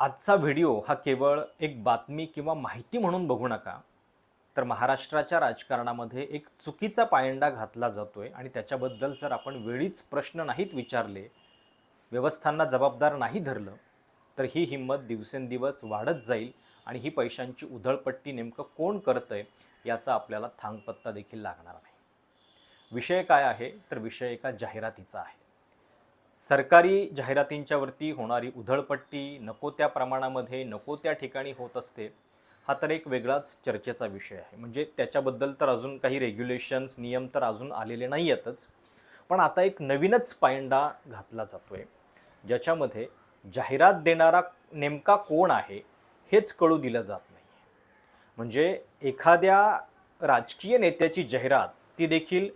आजचा व्हिडिओ हा केवळ एक बातमी किंवा माहिती म्हणून बघू नका तर महाराष्ट्राच्या राजकारणामध्ये एक चुकीचा पायंडा घातला जातोय आणि त्याच्याबद्दल जर आपण वेळीच प्रश्न नाहीत विचारले व्यवस्थांना जबाबदार नाही धरलं तर ही हिंमत दिवसेंदिवस वाढत जाईल आणि ही पैशांची उधळपट्टी नेमकं कोण करतंय याचा आपल्याला थांगपत्ता देखील लागणार नाही. विषय काय आहे? तर विषय एका जाहिरातीचा आहे. सरकारी जाहिरातींच्या वरती होणारी उधळपट्टी नको त्या प्रमाणामध्ये नको त्या ठिकाणी होत असते हा तर एक वेगळाच चर्चेचा विषय आहे. म्हणजे त्याच्याबद्दल तर अजून काही रेग्युलेशन्स नियम तर अजून आलेले नाही आहेतच पण आता एक नवीनच पायंडा घातला जातो आहे ज्याच्यामध्ये जाहिरात देणारा नेमका कोण आहे हेच कळू दिलं जात नाही म्हणजे एखाद्या राजकीय नेत्याची जाहिरात ती देखील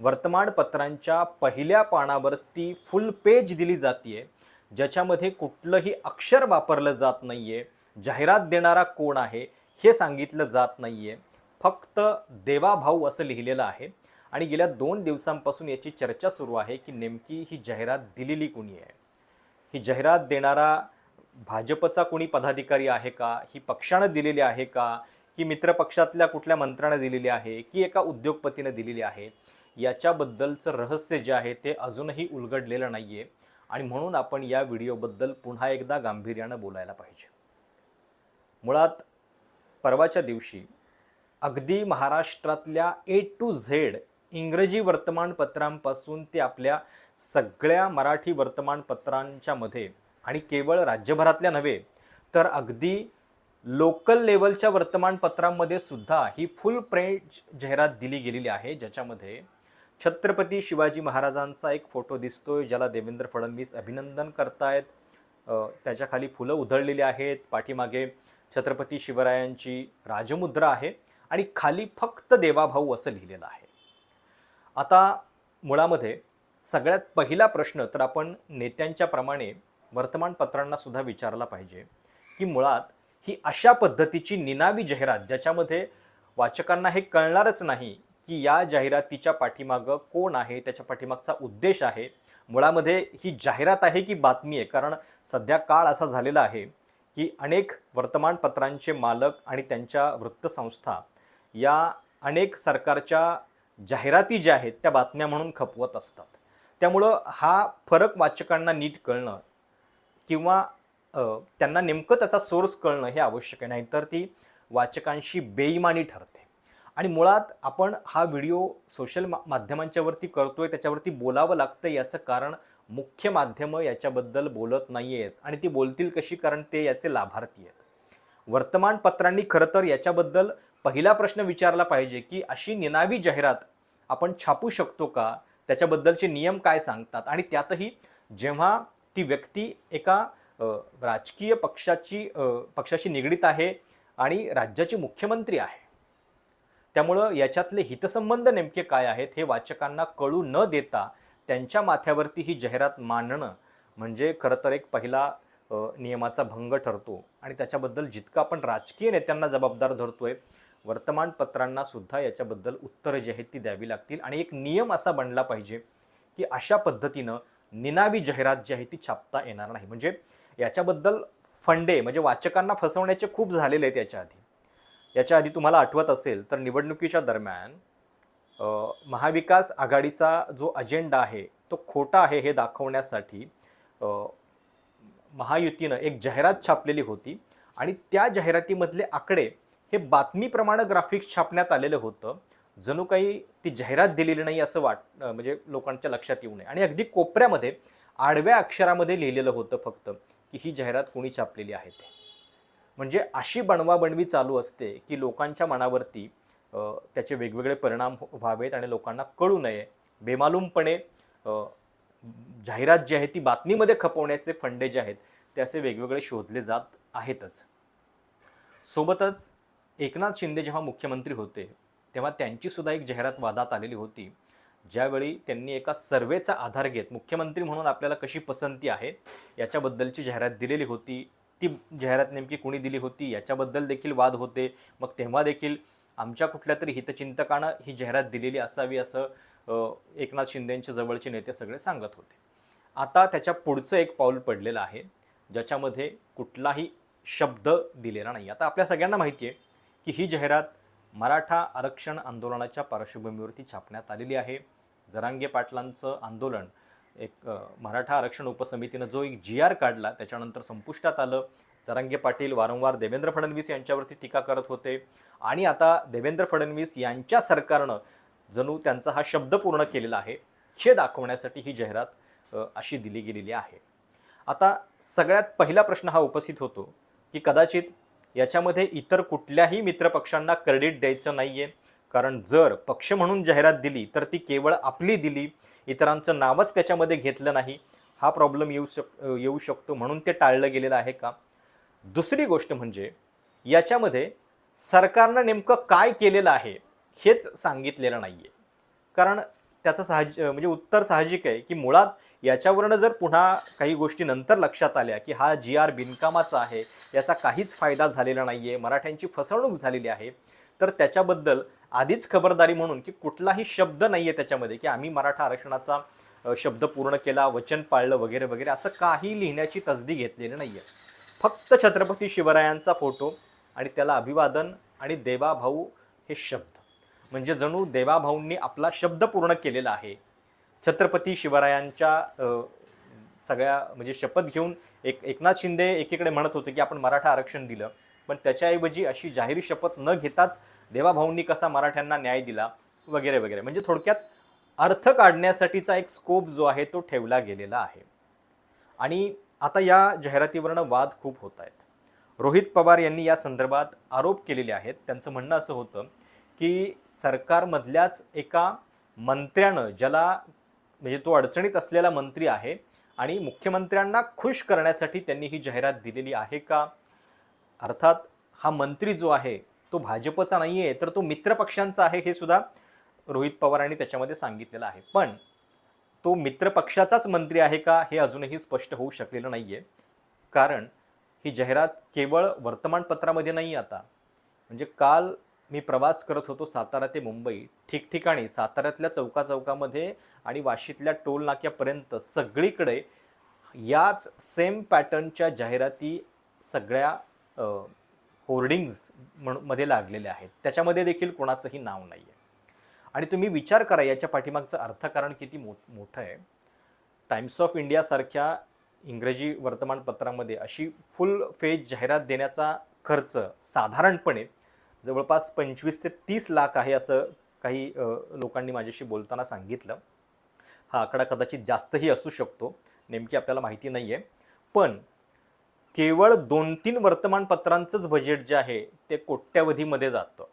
वर्तमानपत्रांच्या पहिल्या पानावरती फुल पेज दिली जाते ज्याच्यामध्ये कुठलंही अक्षर वापरलं जात नाही आहे जाहिरात देणारा कोण आहे हे सांगितलं जात नाही आहे फक्त देवाभाऊ असं लिहिलेलं आहे आणि गेल्या दोन दिवसांपासून याची चर्चा सुरू आहे की नेमकी ही जाहिरात दिलेली कुणी आहे? ही जाहिरात देणारा भाजपचा कोणी पदाधिकारी आहे का? ही पक्षानं दिलेली आहे का? की मित्रपक्षातल्या कुठल्या मंत्र्यानं दिलेली आहे? की एका उद्योगपतीनं दिलेली आहे? याच्याबद्दलचं रहस्य जे आहे ते अजूनही उलगडलेलं नाही आहे आणि म्हणून आपण या व्हिडिओबद्दल पुन्हा एकदा गांभीर्यानं बोलायला पाहिजे. मुळात परवाच्या दिवशी अगदी महाराष्ट्रातल्या ए टू झेड इंग्रजी वर्तमानपत्रांपासून ते आपल्या सगळ्या मराठी वर्तमानपत्रांच्या मध्ये आणि केवळ राज्यभरातल्या नव्हे तर अगदी लोकल लेवलच्या वर्तमानपत्रांमध्ये सुद्धा ही फुल प्रेंट जाहिरात दिली गेलेली आहे ज्याच्यामध्ये छत्रपती शिवाजी महाराजांचा एक फोटो दिसतोय ज्याला देवेंद्र फडणवीस अभिनंदन करतायत. अ, त्याच्याखाली फुलं उधळलेली आहेत. पाठीमागे छत्रपती शिवरायांची राजमुद्रा आहे आणि खाली फक्त देवाभाऊ असं लिहिलेलं आहे. आता मुळामध्ये सगळ्यात पहिला प्रश्न तर आपण नेत्यांच्या प्रमाणे वर्तमानपत्रांना सुद्धा विचारला पाहिजे की मुळात ही अशा पद्धतीची निनावी जाहिरात ज्याच्यामध्ये वाचकांना हे कळणारच नाही की या जाहिरातीच्या पाठीमागं कोण आहे त्याच्या पाठीमागचा उद्देश आहे. मुळामध्ये ही जाहिरात आहे की बातमी आहे? कारण सध्या काळ असा झालेला आहे की अनेक वर्तमानपत्रांचे मालक आणि त्यांच्या वृत्तसंस्था या अनेक सरकारच्या जाहिराती ज्या आहेत त्या बातम्या म्हणून खपवत असतात. त्यामुळं हा फरक वाचकांना नीट कळणं किंवा त्यांना नेमकं त्याचा सोर्स कळणं हे आवश्यक आहे. नाहीतर ती वाचकांशी बेईमानी ठरते आणि मुळात आपण हा व्हिडिओ सोशल मा माध्यमांच्यावरती करतोय त्याच्यावरती बोलावं लागतं याचं कारण मुख्य माध्यमं याच्याबद्दल बोलत नाही आहेत आणि ती बोलतील कशी? कारण ते याचे लाभार्थी आहेत. वर्तमानपत्रांनी खरं तर याच्याबद्दल पहिला प्रश्न विचारला पाहिजे की अशी निनावी जाहिरात आपण छापू शकतो का? त्याच्याबद्दलचे नियम काय सांगतात? आणि त्यातही जेव्हा ती व्यक्ती एका राजकीय पक्षाची पक्षाशी निगडीत आहे आणि राज्याची मुख्यमंत्री आहे त्यामुळं याच्यातले हितसंबंध नेमके काय आहेत हे वाचकांना कळू न देता त्यांच्या माथ्यावरती ही जाहिरात मांडणं म्हणजे खरं तर एक पहिला नियमाचा भंग ठरतो. आणि त्याच्याबद्दल जितकं आपण राजकीय नेत्यांना जबाबदार धरतोय वर्तमानपत्रांना सुद्धा याच्याबद्दल उत्तरं जी आहेत ती द्यावी लागतील. आणि एक नियम असा बनला पाहिजे की अशा पद्धतीनं निनावी जाहिरात जी आहे ती छापता येणार नाही. म्हणजे याच्याबद्दल फंडे म्हणजे वाचकांना फसवण्याचे खूप झालेले आहेत याच्या आधी. याच्या आधी तुम्हाला आठवत असेल तर निवडणुकीच्या दरम्यान महाविकास आघाडीचा जो अजेंडा आहे तो खोटा आहे हे दाखवण्यासाठी महायुतीनं एक जाहिरात छापलेली होती आणि त्या जाहिरातीमधले आकडे हे बातमीप्रमाणे ग्राफिक्स छापण्यात आलेलं होतं. जणू काही ती जाहिरात दिलेली नाही असं वाट म्हणजे लोकांच्या लक्षात येऊ नये. आणि अगदी कोपऱ्यामध्ये आडव्या अक्षरामध्ये लिहिलेलं होतं फक्त की ही जाहिरात कोणी छापलेली आहे ते. म्हणजे अशी बनवाबणवी चालू असते की लोकांच्या मनावरती त्याचे वेगवेगळे परिणाम व्हावेत आणि लोकांना कळू नये. बेमालूमपणे जाहिरात जी आहे ती बातमीमध्ये खपवण्याचे फंडे जे आहेत ते असे वेगवेगळे शोधले जात आहेतच. सोबतच एकनाथ शिंदे जेव्हा मुख्यमंत्री होते तेव्हा त्यांचीसुद्धा एक जाहिरात वादात आलेली होती ज्यावेळी त्यांनी एका सर्वेचा आधार घेत मुख्यमंत्री म्हणून आपल्याला कशी पसंती आहे याच्याबद्दलची जाहिरात दिलेली होती. ती जाहिरात नेमकी कुणी दिली होती याच्याबद्दल देखील वाद होते. मग तेव्हा देखील आमच्या कुठल्या तरी हितचिंतकानं ही जाहिरात दिलेली असावी असं एकनाथ शिंदेंच्या जवळचे नेते सगळे सांगत होते. आता त्याच्या पुढचं एक पाऊल पडलेलं आहे ज्याच्यामध्ये कुठलाही शब्द दिलेला नाही. आता आपल्या सगळ्यांना माहिती आहे की ही जाहिरात मराठा आरक्षण आंदोलनाच्या पार्श्वभूमीवरती छापण्यात आलेली आहे. जरांगे पाटलांचं आंदोलन एक मराठा आरक्षण उपसमितीनं जो एक जी आर काढला त्याच्यानंतर संपुष्टात आलं. जरांगे पाटील वारंवार देवेंद्र फडणवीस यांच्यावरती टीका करत होते. आणि आता देवेंद्र फडणवीस यांच्या सरकारनं जणू त्यांचा हा शब्द पूर्ण केलेला आहे. हे दाखवण्यासाठी ही जाहिरात अशी दिली गेलेली आहे. आता सगळ्यात पहिला प्रश्न हा उपस्थित होतो की कदाचित याच्यामध्ये इतर कुठल्याही मित्रपक्षांना क्रेडिट द्यायचं नाही आहे कारण जर पक्ष म्हणून जाहिरात दिली तर ती केवळ आपली दिली इतरांचं नावच त्याच्यामध्ये घेतलं नाही हा प्रॉब्लेम येऊ शक येऊ शकतो म्हणून ते टाळलं गेलेलं आहे का? दुसरी गोष्ट म्हणजे याच्यामध्ये सरकारनं नेमकं काय केलेलं आहे हेच सांगितलेलं नाही आहे कारण त्याचं साहज म्हणजे उत्तर साहजिक आहे की मुळात याच्यावरनं जर पुन्हा काही गोष्टी नंतर लक्षात आल्या की हा जी आर बिनकामाचा आहे याचा काहीच फायदा झालेला नाही आहे मराठ्यांची फसवणूक झालेली आहे तर त्याच्याबद्दल आधीच खबरदारी म्हणून की कुठलाही शब्द नाही आहे त्याच्यामध्ये की आम्ही मराठा आरक्षणाचा शब्द पूर्ण केला वचन पाळलं वगैरे वगैरे असं काही लिहिण्याची तसदी घेतलेली नाही आहे फक्त छत्रपती शिवरायांचा फोटो आणि त्याला अभिवादन आणि देवाभाऊ हे शब्द. म्हणजे जणू देवाभाऊंनी आपला शब्द पूर्ण केलेला आहे. छत्रपती शिवरायांच्या सगळ्या म्हणजे शपथ घेऊन एक एकनाथ शिंदे एकीकडे म्हणत होते की आपण मराठा आरक्षण दिलं. पण त्याच्याऐवजी अशी जाहीर शपथ न घेताच देवाभाऊंनी कसा मराठ्यांना न्याय दिला वगैरे वगैरे. म्हणजे थोडक्यात अर्थ काढण्यासाठीचा एक स्कोप जो आहे तो ठेवला गेलेला आहे. आणि आता या जाहिरातीवरनं वाद खूप होत आहेत. रोहित पवार यांनी या संदर्भात आरोप केलेले आहेत. त्यांचं म्हणणं असं होतं की सरकारमधल्याच एका मंत्र्यानं ज्याला म्हणजे तो अडचणीत असलेला मंत्री आहे आणि मुख्यमंत्र्यांना खुश करण्यासाठी त्यांनी ही जाहिरात दिलेली आहे का? अर्थात हा मंत्री जो आहे तो भाजपचा नाही आहे तर तो मित्रपक्षांचा आहे हे सुद्धा रोहित पवारांनी त्याच्यामध्ये सांगितलेलं आहे. पण तो मित्रपक्षाचाच मंत्री आहे का हे अजूनही स्पष्ट होऊ शकलेलं नाही आहे कारण ही जाहिरात केवळ वर्तमानपत्रामध्ये नाही आता. म्हणजे काल मी प्रवास करत होतो सातारा ते मुंबई ठिकठिकाणी साताऱ्यातल्या चौका चौकामध्ये आणि वाशीतल्या टोल नाक्यापर्यंत सगळीकडे याच सेम पॅटर्नच्या जाहिराती सगळ्या होर्डिंग्ज म्हणून मध्ये लागलेले आहेत. त्याच्यामध्ये देखील कोणाचंही नाव नाही आहे आणि तुम्ही विचार करा याच्या पाठीमागचं अर्थकारण किती मो मोठं आहे. टाइम्स ऑफ इंडियासारख्या इंग्रजी वर्तमानपत्रामध्ये अशी फुल फेज जाहिरात देण्याचा खर्च साधारणपणे जवळपास पंचवीस ते तीस लाख आहे असं काही लोकांनी माझ्याशी बोलताना सांगितलं. हा आकडा कदाचित जास्तही असू शकतो. नेमकी आपल्याला माहिती नाही आहे पण केवळ दोन तीन वर्तमानपत्रांचंच बजेट जे आहे ते कोट्यावधीमध्ये जातं.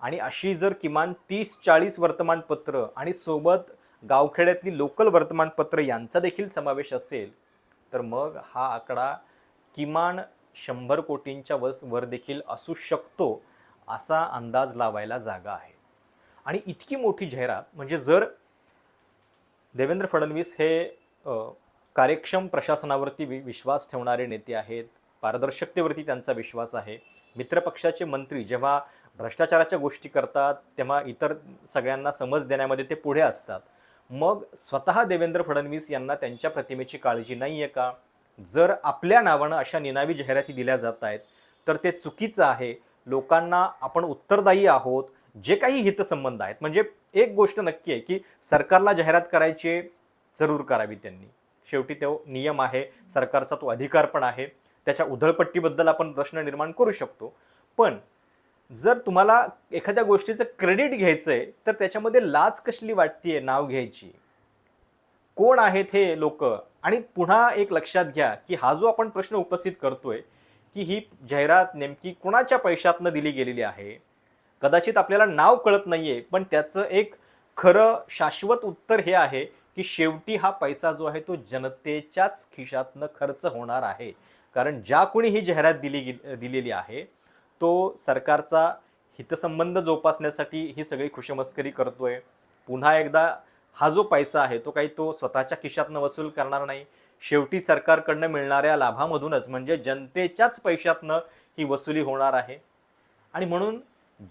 आणि अशी जर किमान तीस चाळीस वर्तमानपत्र आणि सोबत गावखेड्यातली लोकल वर्तमानपत्र यांचा देखील समावेश असेल तर मग हा आकडा किमान शंभर कोटींच्या वस वर देखील असू शकतो असा अंदाज लावायला जागा आहे. आणि इतकी मोठी जाहिरात म्हणजे जर देवेंद्र फडणवीस हे कार्यक्षम प्रशासनावरती वि विश्वास ठेवणारे नेते आहेत. पारदर्शकतेवरती त्यांचा विश्वास आहे. मित्रपक्षाचे मंत्री जेव्हा भ्रष्टाचाराच्या गोष्टी करतात तेव्हा इतर सगळ्यांना समज देण्यामध्ये ते पुढे असतात. मग स्वतः देवेंद्र फडणवीस यांना त्यांच्या प्रतिमेची काळजी नाही आहे का? जर आपल्या नावानं अशा निनावी जाहिराती दिल्या जात आहेत तर ते चुकीचं आहे. लोकांना आपण उत्तरदायी आहोत. जे काही हितसंबंध आहेत म्हणजे एक गोष्ट नक्की आहे की सरकारला जाहिरात करायची आहे, जरूर करावी त्यांनी. शेवटी तो नियम आहे सरकारचा तो अधिकार पण आहे. त्याच्या उधळपट्टीबद्दल आपण प्रश्न निर्माण करू शकतो. पण जर तुम्हाला एखाद्या गोष्टीचं क्रेडिट घ्यायचं आहे तर त्याच्यामध्ये लाच कसली वाटतीये नाव घ्यायची? कोण आहेत हे लोक? आणि पुन्हा एक लक्षात घ्या की हा जो आपण प्रश्न उपस्थित करतोय की ही जाहिरात नेमकी कुणाच्या पैशातनं दिली गेलेली आहे? कदाचित आपल्याला नाव कळत नाहीये पण त्याचं एक खरं शाश्वत उत्तर हे आहे की शेवटी हा पैसा जो आहे तो जनतेच्याच खिशातनं खर्च होणार आहे. कारण ज्या कोणी ही जाहिरात दिली दिलेली आहे तो सरकारचा हितसंबंध जोपासण्यासाठी ही सगळी खुशमस्करी करतोय. पुन्हा एकदा हा जो पैसा आहे तो काही तो स्वतःच्या खिशातनं वसूल करणार नाही. शेवटी सरकारकडनं मिळणाऱ्या लाभामधूनच म्हणजे जनतेच्याच पैशातनं ही वसुली होणार आहे. आणि म्हणून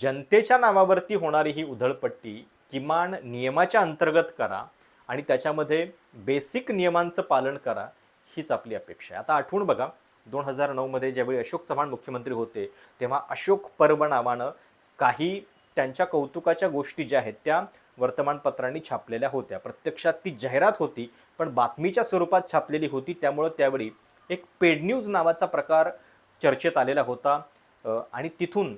जनतेच्या नावावरती होणारी ही उधळपट्टी किमान नियमाच्या अंतर्गत करा. आणि त्याच्यामध्ये बेसिक नियमांचं पालन करा हीच आपली अपेक्षा आहे. आता आठवून बघा दोन हजार नऊमध्ये ज्यावेळी अशोक चव्हाण मुख्यमंत्री होते तेव्हा अशोक पर्व नावानं काही त्यांच्या कौतुकाच्या गोष्टी ज्या आहेत त्या वर्तमानपत्रांनी छापलेल्या होत्या. प्रत्यक्षात ती जाहिरात होती पण बातमीच्या स्वरूपात छापलेली होती. त्यामुळं त्यावेळी एक पेड न्यूज नावाचा प्रकार चर्चेत आलेला होता. आणि तिथून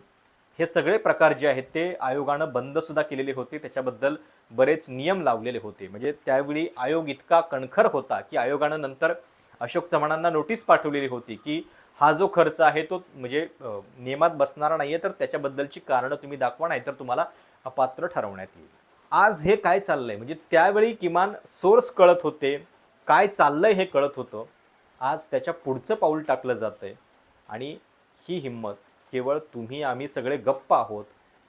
हे सगळे प्रकार जे आहेत ते आयोगानं बंद सुद्धा केलेले होते. त्याच्याबद्दल बरेच नियम लावलेले होते. म्हणजे त्यावेळी आयोग इतका कणखर होता की आयोगानं नंतर अशोक चव्हाणांना नोटीस पाठवलेली होती की हा जो खर्च आहे तो म्हणजे नियमात बसणारा नाही आहे तर त्याच्याबद्दलची कारणं तुम्ही दाखवा नाहीतर तुम्हाला अपात्र ठरवण्यात येईल. आज हे काय चाललंय? म्हणजे त्यावेळी किमान सोर्स कळत होते. काय चाललंय हे कळत होतं. आज त्याच्या पुढचं पाऊल टाकलं जातंय आणि ही हिंमत केवळ तुम्ही आम्ही सगळे गप्प आहोत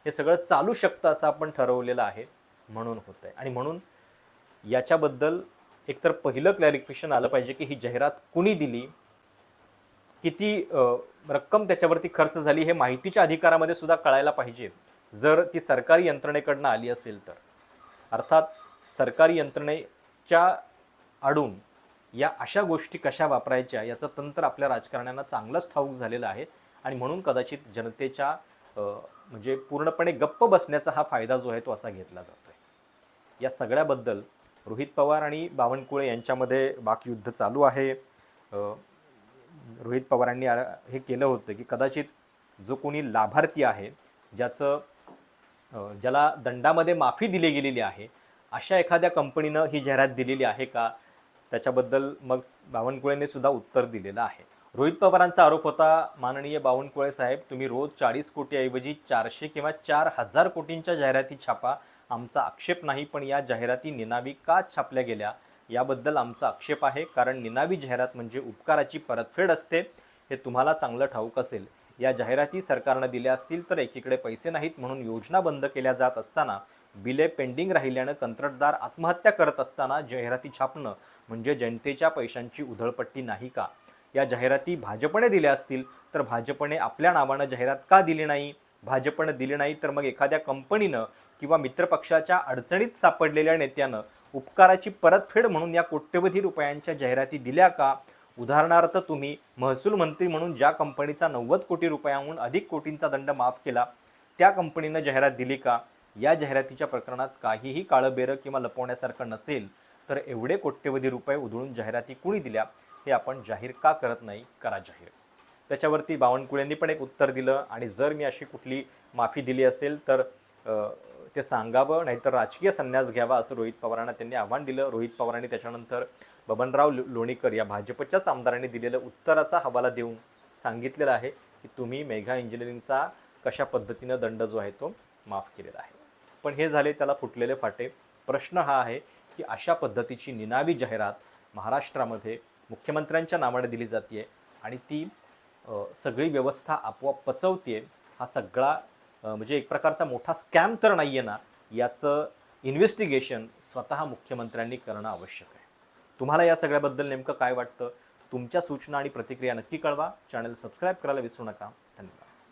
हे सगळं चालू शकतं असं आपण ठरवलेलं आहे म्हणून होत आहे आणि म्हणून याच्याबद्दल एकतर पहिलं क्लॅरिफिकेशन आलं पाहिजे की ही जाहिरात कुणी दिली किती रक्कम त्याच्यावरती खर्च झाली हे माहितीच्या अधिकारामध्ये सुद्धा कळायला पाहिजे. जर ती सरकारी यंत्रणेकडनं आली असेल तर. अर्थात सरकारी यंत्रणेच्या आडून या अशा गोष्टी कशा वापरायच्या याचं तंत्र आपल्या राजकारण्यांना चांगलंच ठाऊक झालेलं आहे. आणि म्हणून कदाचित जनतेच्या म्हणजे पूर्णपणे गप्प बसण्याचा हा फायदा जो आहे तो असा घेतला जातो आहे या सगळ्याबद्दल रोहित पवार आणि बावनकुळे यांच्यामध्ये वाकयुद्ध चालू आहे. रोहित पवारांनी आ- हे केलं होतं की कदाचित जो कोणी लाभार्थी आहे ज्याचं ज्याला दंडामध्ये माफी दिली गेलेली आहे अशा एखाद्या कंपनीनं ही जाहिरात दिलेली आहे का? त्याच्याबद्दल मग बावनकुळेने सुद्धा उत्तर दिलेलं आहे. रोहित पवारांचा आरोप होता माननीय बावनकुळे साहेब तुम्ही रोज चाळीस कोटीऐवजी चारशे किंवा चार हजार कोटींच्या जाहिराती छापा. आमचा आक्षेप नाही पण या जाहिराती निनावी का छापल्या गेल्या? याबद्दल आमचा आक्षेप आहे कारण निनावी जाहिरात म्हणजे उपकाराची परतफेड असते. हे तुम्हाला चांगलं ठाऊक असेल. या जाहिराती सरकारनं दिल्या असतील तर एकीकडे पैसे नाहीत म्हणून योजना बंद केल्या जात असताना बिले पेंडिंग राहिल्यानं कंत्राटदार आत्महत्या करत असताना जाहिराती छापणं म्हणजे जनतेच्या पैशांची उधळपट्टी नाही का? या जाहिराती भाजपने दिल्या असतील तर भाजपने आपल्या नावानं जाहिरात का दिली नाही? भाजपनं दिली नाही तर मग एखाद्या कंपनीनं किंवा मित्रपक्षाच्या अडचणीत सापडलेल्या नेत्यानं उपकाराची परतफेड म्हणून या कोट्यवधी रुपयांच्या जाहिराती दिल्या का? उदाहरणार्थ तुम्ही महसूल मंत्री म्हणून ज्या कंपनीचा नव्वद कोटी रुपयांहून अधिक कोटींचा दंड माफ केला त्या कंपनीनं जाहिरात दिली का? या जाहिरातीच्या प्रकरणात काहीही काळंबेरं किंवा लपवण्यासारखं नसेल तर एवढे कोट्यवधी रुपये उधळून जाहिराती कुणी दिल्या? हे आपण जाहीर का करत नाही? करा जाहीर. त्याच्यावरती बावनकुळेंनी पण एक उत्तर दिलं आणि जर मी अशी कुठली माफी दिली असेल तर ते सांगावं नाहीतर राजकीय संन्यास घ्यावा असं रोहित पवारांना त्यांनी आव्हान दिलं. रोहित पवारांनी त्याच्यानंतर बबनराव लो- लोणीकर या भाजपच्याच आमदारांनी दिलेलं उत्तराचा हवाला देऊन सांगितलेलं आहे की तुम्ही मेघा इंजिनिअरिंगचा कशा पद्धतीनं दंड जो आहे तो माफ केलेला आहे. पण हे झाले त्याला फुटलेले फाटे. प्रश्न हा आहे की अशा पद्धतीची निनावी जाहिरात महाराष्ट्रामध्ये मुख्यमंत्र्यांच्या नावाने दिली जाते आणि ती सगळी व्यवस्था आपोआप पचवते हा सगळा म्हणजे एक प्रकारचा मोठा स्कॅम तर नाही आहे ना याचं इन्व्हेस्टिगेशन स्वतः मुख्यमंत्र्यांनी करणं आवश्यक आहे. तुम्हाला या सगळ्याबद्दल नेमकं काय वाटतं? तुमच्या सूचना आणि प्रतिक्रिया नक्की कळवा. चॅनल सबस्क्राईब करायला विसरू नका.